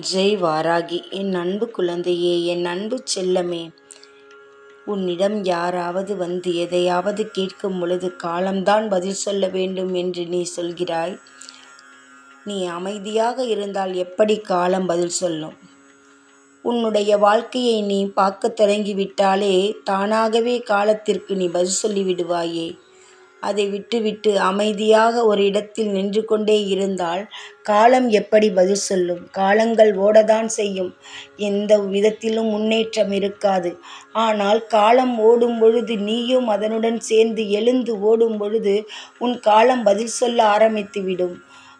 ஜெய் வாராகி என் அன்பு குழந்தையே என் அன்பு செல்லமே. உன்னிடம் யாராவது வந்து எதையாவது கேட்கும் பொழுது காலம்தான் பதில் சொல்ல வேண்டும் என்று நீ சொல்கிறாய். நீ அமைதியாக இருந்தால் எப்படி காலம் பதில் சொல்லும்? உன்னுடைய வாழ்க்கையை நீ பார்க்க தொடங்கிவிட்டாலே தானாகவே காலத்திற்கு நீ பதில் சொல்லிவிடுவாயே. அதை விட்டுவிட்டு அமைதியாக ஒரு இடத்தில் நின்று கொண்டே இருந்தால் காலம் எப்படி பதில் சொல்லும்? காலங்கள் ஓடதான் செய்யும். எந்த விதத்திலும் முன்னேற்றம் இருக்காது. ஆனால் காலம் ஓடும் பொழுது நீயும் அதனுடன் சேர்ந்து எழுந்து ஓடும் பொழுது உன் காலம் பதில் சொல்ல ஆரம்பித்துவிடும்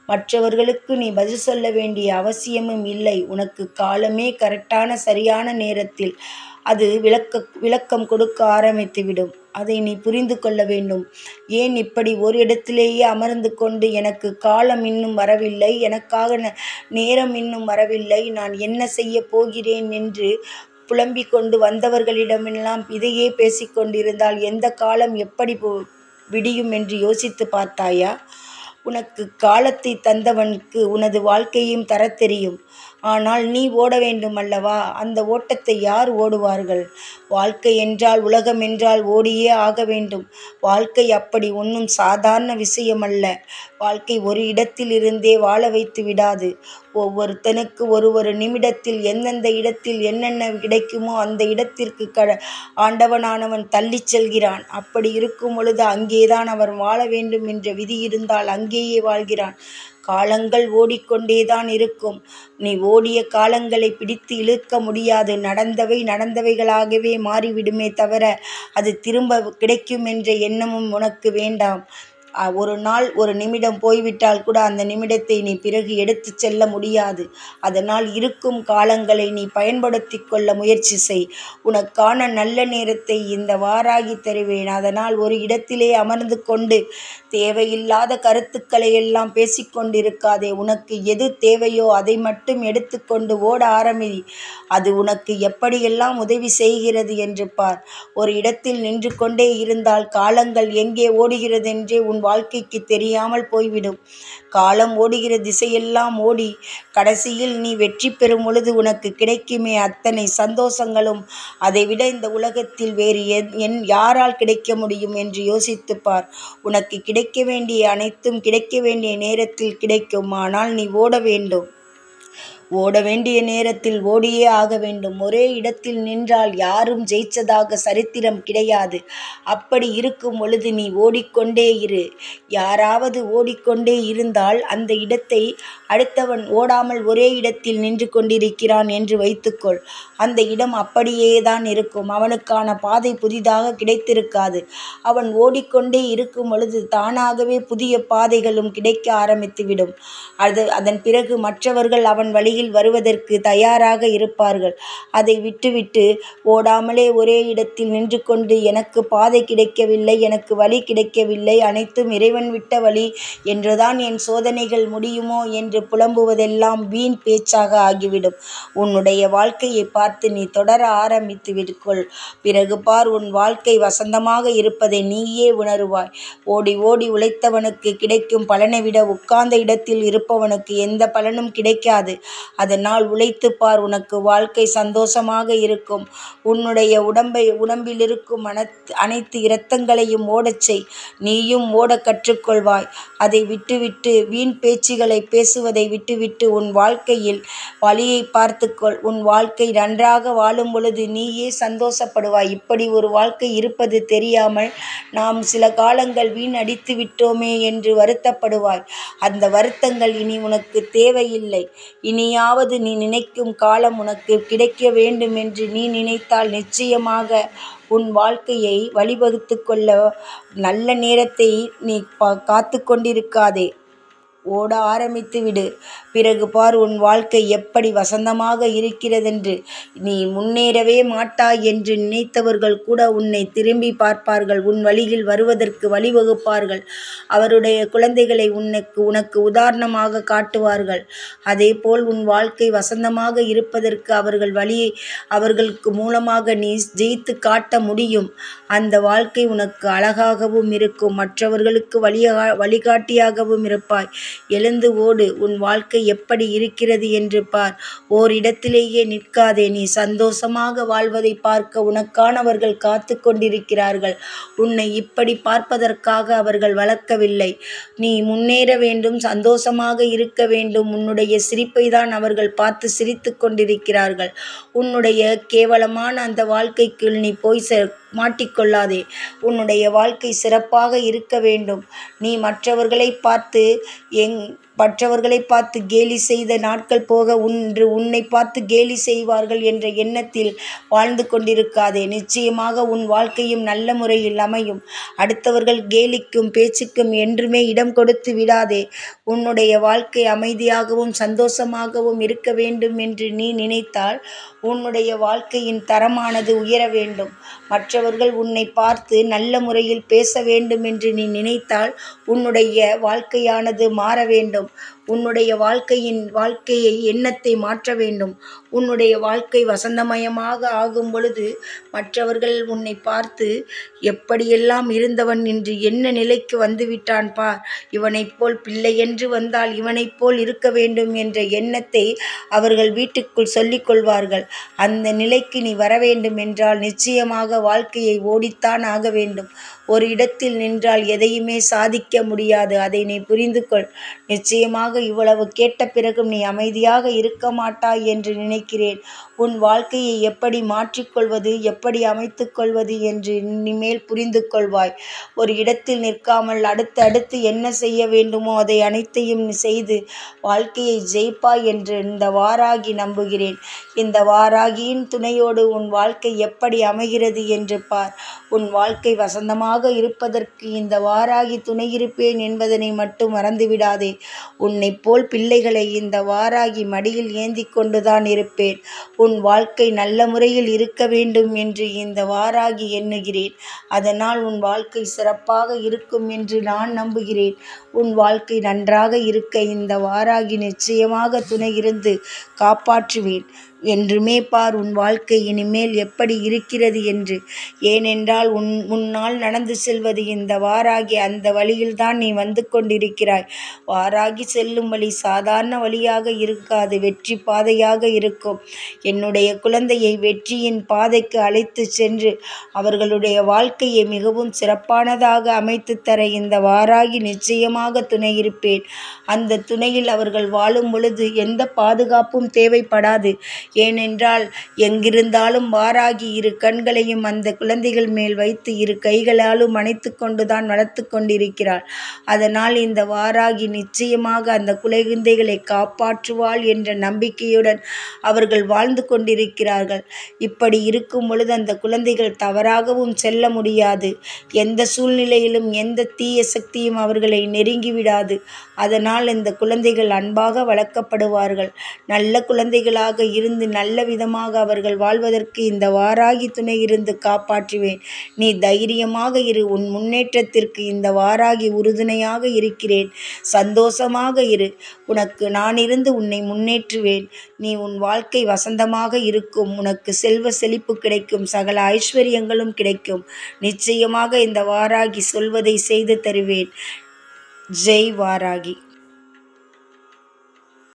மற்றவர்களுக்கு நீ பதில் சொல்ல வேண்டிய அவசியமும் இல்லை. உனக்கு காலமே கரெக்டான சரியான நேரத்தில் அது விளக்க விளக்கம் கொடுக்க ஆரம்பித்துவிடும். அதை நீ புரிந்து கொள்ள வேண்டும். ஏன் இப்படி ஒரு இடத்திலேயே அமர்ந்து கொண்டு எனக்கு காலம் இன்னும் வரவில்லை? எனக்காக நேரம் இன்னும் வரவில்லை. நான் என்ன செய்ய போகிறேன் என்று புலம்பிக் கொண்டு வந்தவர்களிடமெல்லாம் இதையே பேசிக்கொண்டிருந்தால் எந்த காலம் எப்படி போ விடியும் என்று யோசித்து பார்த்தாயா? உனக்கு காலத்தை தந்தவனுக்கு உனது வாழ்க்கையும் தரத் தெரியும். ஆனால் நீ ஓட வேண்டும் அல்லவா அந்த ஓட்டத்தை யார் ஓடுவார்கள்? வாழ்க்கை என்றால் உலகம் என்றால் ஓடியே ஆக வேண்டும். வாழ்க்கை அப்படி ஒன்றும் சாதாரண விஷயமல்ல. வாழ்க்கை ஒரு இடத்தில் இருந்தே வாழ வைத்து விடாது. ஒவ்வொருத்தனுக்கு ஒரு ஒரு நிமிடத்தில் எந்தெந்த இடத்தில் என்னென்ன கிடைக்குமோ அந்த இடத்திற்கு க ஆண்டவனானவன் தள்ளி செல்கிறான். அப்படி இருக்கும் பொழுது அங்கேதான் அவன் வாழ வேண்டும் என்ற விதி இருந்தால் அங்கேயே வாழ்கிறான். காலங்கள் ஓடிக்கொண்டேதான் இருக்கும். நீ ஓடிய காலங்களை பிடித்து இழுக்க முடியாது. நடந்தவை நடந்தவைகளாகவே மாறிவிடுமே தவிர அது திரும்ப கிடைக்கும் என்ற எண்ணமும் உனக்கு வேண்டாம். ஒரு நாள் ஒரு நிமிடம் போய்விட்டால் கூட அந்த நிமிடத்தை நீ பிறகு எடுத்து செல்ல முடியாது. அதனால் இருக்கும் காலங்களை நீ பயன்படுத்தி கொள்ள முயற்சி செய். உனக்கான நல்ல நேரத்தை இந்த வாராகி தருவேன். அதனால் ஒரு இடத்திலே அமர்ந்து கொண்டு தேவையில்லாத கருத்துக்களை எல்லாம் பேசிக்கொண்டிருக்காதே உனக்கு எது தேவையோ அதை மட்டும் எடுத்துக்கொண்டு ஓட ஆரம்பி. அது உனக்கு எப்படியெல்லாம் உதவி செய்கிறது என்று பார். ஒரு இடத்தில் நின்று கொண்டே இருந்தால் காலங்கள் எங்கே ஓடுகிறது என்றே உன் வாழ்க்கைக்கு தெரியாமல் போய்விடும். காலம் ஓடுகிற திசையெல்லாம் ஓடி கடைசியில் நீ வெற்றி பெறும் பொழுது உனக்கு கிடைக்குமே அத்தனை சந்தோஷங்களும். அதைவிட இந்த உலகத்தில் வேறு என் யாரால் கிடைக்க முடியும் என்று யோசித்துப் பார் உனக்கு கிடைக்க வேண்டிய அனைத்தும் கிடைக்க வேண்டிய நேரத்தில் கிடைக்கும். ஆனால் நீ ஓட வேண்டும். ஓட வேண்டிய நேரத்தில் ஓடியே ஆக வேண்டும். ஒரே இடத்தில் நின்றால் யாரும் ஜெயிச்சதாக சரித்திரம் கிடையாது. அப்படி இருக்கும் பொழுது நீ ஓடிக்கொண்டே இரு. யாராவது ஓடிக்கொண்டே இருந்தால் அந்த இடத்தை அடுத்தவன் ஓடாமல் ஒரே இடத்தில் நின்று கொண்டிருக்கிறான் என்று வைத்துக்கொள். அந்த இடம் அப்படியே தான் இருக்கும். அவனுக்கான பாதை புதிதாக கிடைத்திருக்காது. அவன் ஓடிக்கொண்டே இருக்கும் பொழுது தானாகவே புதிய பாதைகளும் கிடைக்க ஆரம்பித்துவிடும். அது அதன் பிறகு மற்றவர்கள் அவன் வழி வழியில் வருவதற்கு தயாராக இருப்பார்கள். அதை விட்டுவிட்டு ஓடாமலே ஒரே இடத்தில் நின்று கொண்டு எனக்கு பாதை கிடைக்கவில்லை எனக்கு வழி கிடைக்கவில்லை அனைத்தும் இறைவன் விட்ட வழி என்றுதான் என் சோதனைகள் முடியுமோ? என்று புலம்புவதெல்லாம் வீண் பேச்சாக ஆகிவிடும். உன்னுடைய வாழ்க்கையை பார்த்து நீ தொடர ஆரம்பித்து விடுக்கொள் பிறகு பார் உன் வாழ்க்கை வசந்தமாக இருப்பதை நீயே உணருவாய். ஓடி ஓடி உழைத்தவனுக்கு கிடைக்கும் பலனை விட உட்கார்ந்த இடத்தில் இருப்பவனுக்கு எந்த பலனும் கிடைக்காது. அதனால் உழைத்துப் பார் உனக்கு வாழ்க்கை சந்தோஷமாக இருக்கும். உன்னுடைய உடம்பை உடம்பில் இருக்கும் அனைத்து இரத்தங்களையும் ஓடச் செய். நீயும் ஓடக் கற்றுக்கொள்வாய். அதை விட்டுவிட்டு வீண் பேச்சுகளை பேசுவதை விட்டுவிட்டு உன் வாழ்க்கையில் வழியை பார்த்துக்கொள். உன் வாழ்க்கை நன்றாக வாழும் பொழுது நீயே சந்தோஷப்படுவாய். இப்படி ஒரு வாழ்க்கை இருப்பது தெரியாமல் நாம் சில காலங்கள் வீண் அடித்து விட்டோமே என்று வருத்தப்படுவாய். அந்த வருத்தங்கள் இனி உனக்கு தேவையில்லை. இனி இனியாவது நீ நினைக்கும் காலம் உனக்கு கிடைக்க வேண்டும் என்று நீ நினைத்தால் நிச்சயமாக உன் வாழ்க்கையை வழிவகுத்து கொள்ள நல்ல நேரத்தை நீ காத்து கொண்டிருக்காதே. ஓட ஆரம்பித்து விடு. பிறகு பார் உன் வாழ்க்கை எப்படி வசந்தமாக இருக்கிறதென்று. நீ முன்னேறவே மாட்டாய் என்று நினைத்தவர்கள் கூட உன்னை திரும்பி பார்ப்பார்கள். உன் வழியில் வருவதற்கு வழிவகுப்பார்கள் அவருடைய குழந்தைகளை உன்னுக்கு உனக்கு உதாரணமாக காட்டுவார்கள். அதேபோல் உன் வாழ்க்கை வசந்தமாக இருப்பதற்கு அவர்கள் வழியை அவர்களுக்கு மூலமாக நீ ஜெயித்து காட்ட முடியும். அந்த வாழ்க்கை உனக்கு அழகாகவும் இருக்கும். மற்றவர்களுக்கு வழியா வழிகாட்டியாகவும் இருப்பாய். எழுந்து ஓடு உன் வாழ்க்கை எப்படி இருக்கிறது என்று பார். ஓரிடத்திலேயே நிற்காதே நீ சந்தோஷமாக வாழ்வதை பார்க்க உனக்கானவர்கள் காத்து கொண்டிருக்கிறார்கள். உன்னை இப்படி பார்ப்பதற்காக அவர்கள் வளர்க்கவில்லை. நீ முன்னேற வேண்டும் சந்தோஷமாக இருக்க வேண்டும். உன்னுடைய சிரிப்பை தான் அவர்கள் பார்த்து சிரித்து கொண்டிருக்கிறார்கள். உன்னுடைய கேவலமான அந்த வாழ்க்கைக்குள் நீ போய் மாட்டிக்கொள்ளாதே. உன்னுடைய வாழ்க்கை சிறப்பாக இருக்க வேண்டும். நீ மற்றவர்களை பார்த்து king மற்றவர்களை பார்த்து கேலி செய்த நாட்கள் போக ஒன்று உன்னை பார்த்து கேலி செய்வார்கள் என்ற எண்ணத்தில் வாழ்ந்து கொண்டிருக்காதே. நிச்சயமாக உன் வாழ்க்கையும் நல்ல முறையில் அமையும். அடுத்தவர்கள் கேலிக்கும் பேச்சுக்கும் என்றுமே இடம் கொடுத்து விடாதே. உன்னுடைய வாழ்க்கை அமைதியாகவும் சந்தோஷமாகவும் இருக்க வேண்டும் என்று நீ நினைத்தால் உன்னுடைய வாழ்க்கையின் தரமானது உயர வேண்டும். மற்றவர்கள் உன்னை பார்த்து நல்ல முறையில் பேச வேண்டும் என்று நீ நினைத்தால் உன்னுடைய வாழ்க்கையானது மாற வேண்டும். of உன்னுடைய வாழ்க்கையின் வாழ்க்கையை எண்ணத்தை மாற்ற வேண்டும். உன்னுடைய வாழ்க்கை வசந்தமயமாக ஆகும் பொழுது மற்றவர்கள் உன்னை பார்த்து எப்படியெல்லாம் இருந்தவன் என்று என்ன நிலைக்கு வந்துவிட்டான் பார்? இவனைப் போல் பிள்ளை என்று வந்தால் இவனைப் போல் இருக்க வேண்டும் என்ற எண்ணத்தை அவர்கள் வீட்டுக்குள் சொல்லிக்கொள்வார்கள் அந்த நிலைக்கு நீ வர வேண்டும் என்றால் நிச்சயமாக வாழ்க்கையை ஓடித்தான் ஆக வேண்டும். ஒரு இடத்தில் நின்றால் எதையுமே சாதிக்க முடியாது. அதை நீ புரிந்து கொள் நிச்சயமாக இவ்வளவு கேட்ட பிறகும் நீ அமைதியாக இருக்க மாட்டாய் என்று நினைக்கிறேன். உன் வாழ்க்கையை எப்படி மாற்றிக்கொள்வது எப்படி அமைத்து கொள்வது என்று இனிமேல் புரிந்து கொள்வாய். ஒரு இடத்தில் நிற்காமல் அடுத்து அடுத்து என்ன செய்ய வேண்டுமோ அதை அனைத்தையும் செய்து வாழ்க்கையை ஜெயிப்பாய் என்று இந்த வாராகி நம்புகிறேன். இந்த வாராகியின் துணையோடு உன் வாழ்க்கை எப்படி அமைகிறது என்று பார். உன் வாழ்க்கை வசந்தமாக இருப்பதற்கு இந்த வாராகி துணை இருப்பேன் என்பதனை மட்டும் மறந்துவிடாதே. உன்னைப் போல் பிள்ளைகளை இந்த வாராகி மடியில் ஏந்தி கொண்டுதான் இருப்பேன். உன் வாழ்க்கை நல்ல முறையில் இருக்க வேண்டும் என்று இந்த வாராகி எண்ணுகிறேன். அதனால் உன் வாழ்க்கை சிறப்பாக இருக்கும் என்று நான் நம்புகிறேன். உன் வாழ்க்கை நன்றாக இருக்க இந்த வாராகி நிச்சயமாக துணை இருந்து காப்பாற்றுவேன். என்றுமே பார் உன் வாழ்க்கை இனிமேல் எப்படி இருக்கிறது என்று. ஏனென்றால் உன் முன்னால் நடந்து செல்வது இந்த வாராகி அந்த வழியில்தான் நீ வந்து கொண்டிருக்கிறாய். வாராகி செல்லும் வழி சாதாரண வழியாக இருக்காது வெற்றி பாதையாக இருக்கும். என்னுடைய குழந்தையை வெற்றியின் பாதைக்கு அழைத்து சென்று அவர்களுடைய வாழ்க்கையை மிகவும் சிறப்பானதாக அமைத்து தர இந்த வாராகி நிச்சயமாக துணை இருப்பேன் அந்த துணையில் அவர்கள் வாழும் பொழுது எந்த பாதுகாப்பும் தேவைப்படாது. ஏனென்றால் எங்கிருந்தாலும் வாராகி இரு கண்களையும் அந்த குழந்தைகள் மேல் வைத்து இரு கைகளாலும் அணைத்து கொண்டுதான் வளர்த்து கொண்டிருக்கிறாள். அதனால் இந்த வாராகி நிச்சயமாக அந்த குழந்தைகளை காப்பாற்றுவாள் என்ற நம்பிக்கையுடன் அவர்கள் வாழ்ந்து கொண்டிருக்கிறார்கள். இப்படி இருக்கும் பொழுது அந்த குழந்தைகள் தவறாகவும் செல்ல முடியாது. எந்த சூழ்நிலையிலும் எந்த தீய சக்தியும் அவர்களை நெருங்கிவிடாது அதனால் இந்த குழந்தைகள் அன்பாக வளர்க்கப்படுவார்கள். நல்ல குழந்தைகளாக இருந்து இருந்து நல்ல விதமாக அவர்கள் வாழ்வதற்கு இந்த வாராகி துணை இருந்து காப்பாற்றுவேன். நீ தைரியமாக இரு உன் முன்னேற்றத்திற்கு இந்த வாராகி உறுதுணையாக இருக்கிறேன். சந்தோஷமாக இரு உனக்கு நான் இருந்து உன்னை முன்னேற்றுவேன். நீ உன் வாழ்க்கை வசந்தமாக இருக்கும் உனக்கு செல்வ செழிப்பு கிடைக்கும் சகல ஐஸ்வர்யங்களும் கிடைக்கும். நிச்சயமாக இந்த வாராகி சொல்வதை செய்து தருவேன். ஜெய் வாராகி.